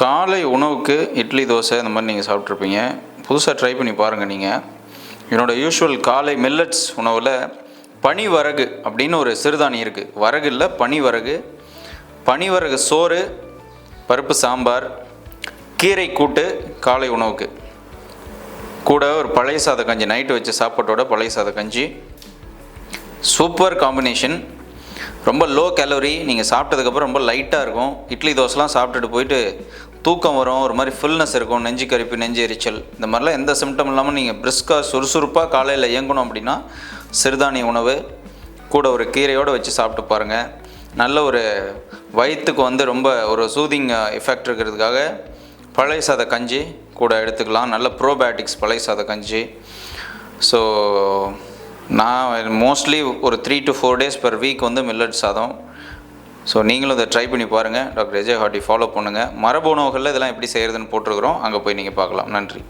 காலை உணவுக்கு இட்லி தோசை இந்த மாதிரி நீங்கள் சாப்பிட்ருப்பீங்க புதுசாக ட்ரை பண்ணி பாருங்கள் நீங்கள் என்னோடய யூஷுவல் காலை மில்லட்ஸ் உணவில் பனிவரகு அப்படின்னு ஒரு சிறுதானியம் இருக்குது வரகு இல்லை பனிவரகு. பனிவரகு சோறு பருப்பு சாம்பார் கீரை கூட்டு காலை உணவுக்கு. கூட ஒரு பழைய சாத கஞ்சி நைட்டு வச்ச சாப்பாட்டோட பழைய சாத கஞ்சி. சூப்பர் காம்பினேஷன் ரொம்ப லோ கேலரி நீங்கள் சாப்பிட்டதுக்கப்புறம் ரொம்ப லைட்டாக இருக்கும். இட்லி தோசைலாம் சாப்பிட்டுட்டு போயிட்டு தூக்கம் வரும் ஒரு மாதிரி ஃபுல்னஸ் இருக்கும் நெஞ்சு கரிப்பு நெஞ்சு எரிச்சல். இந்த மாதிரிலாம் எந்த சிம்டம் இல்லாமல் நீங்கள் பிரிஸ்காக சுறுசுறுப்பாக காலையில் இயங்கணும் அப்படின்னா சிறுதானிய உணவு கூட ஒரு கீரையோடு வச்சு சாப்பிட்டு பாருங்கள் நல்ல ஒரு வயிற்றுக்கு வந்து ரொம்ப ஒரு சூதிங் எஃபெக்ட் இருக்கிறதுக்காக பழைய சாத கஞ்சி கூட எடுத்துக்கலாம். நல்ல ப்ரோபயோட்டிக்ஸ் பழைய சாத கஞ்சி. ஸோ நான் மோஸ்ட்லி ஒரு three to four days per week வந்து மில்லட் சாதம். ஸோ நீங்களும் இதை ட்ரை பண்ணி பாருங்கள் டாக்டர் விஜய் ஹாட்டி ஃபாலோ பண்ணுங்கள் மரபு உணவுகளில் இதெல்லாம் எப்படி செய்கிறதுன்னு போட்டிருக்கிறோம். அங்கே போய் நீங்கள் பார்க்கலாம். நன்றி.